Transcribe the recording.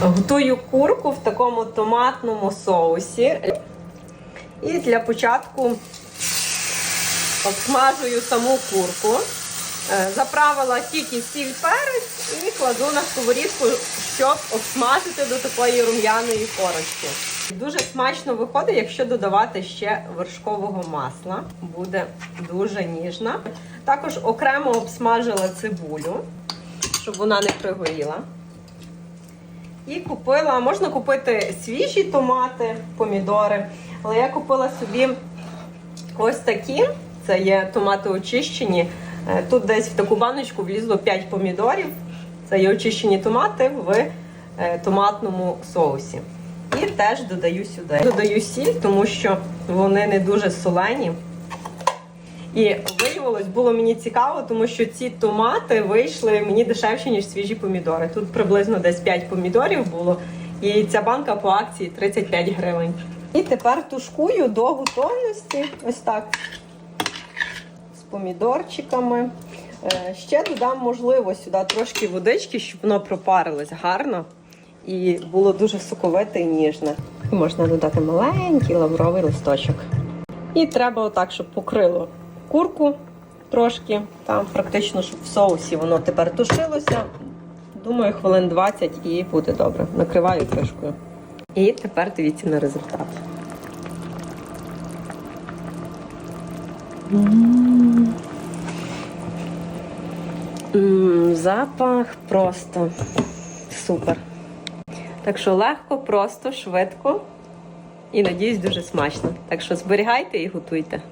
Готую курку в такому томатному соусі. І для початку обсмажую саму курку. Е, Заправила тільки сіль перець і кладу на сковорідку, щоб обсмажити до такої рум'яної корочки. Дуже смачно виходить, якщо додавати ще вершкового масла. Буде дуже ніжна. Також окремо обсмажила цибулю, щоб вона не пригоріла. І купила, можна купити свіжі томати, помідори, але я купила собі ось такі. Це є томати очищені. Е, Тут десь в таку баночку влізло 5 помідорів. Це є очищені томати в е, томатному соусі. І теж додаю сюди. Додаю сіль, тому що вони не дуже солені. І виявилось, було мені цікаво, тому що ці томати вийшли мені дешевші, ніж свіжі помідори. Тут приблизно десь 5 помідорів було, і ця банка по акції 35 гривень. І тепер тушкую до готовності. Ось так. З помідорчиками. Е, Ще додам, можливо, сюди трошки водички, щоб воно пропарилось гарно і було дуже соковите і ніжне. І можна додати маленький лавровий листочок. І треба отак, щоб покрило курку трошки. Там практично, щоб в соусі воно тепер тушилося. Думаю, хвилин 20 і буде добре. Накриваю кришкою. І тепер дивіться на результат. Запах просто супер. Так що легко, просто, швидко і надіюсь, дуже смачно. Так що зберігайте і готуйте.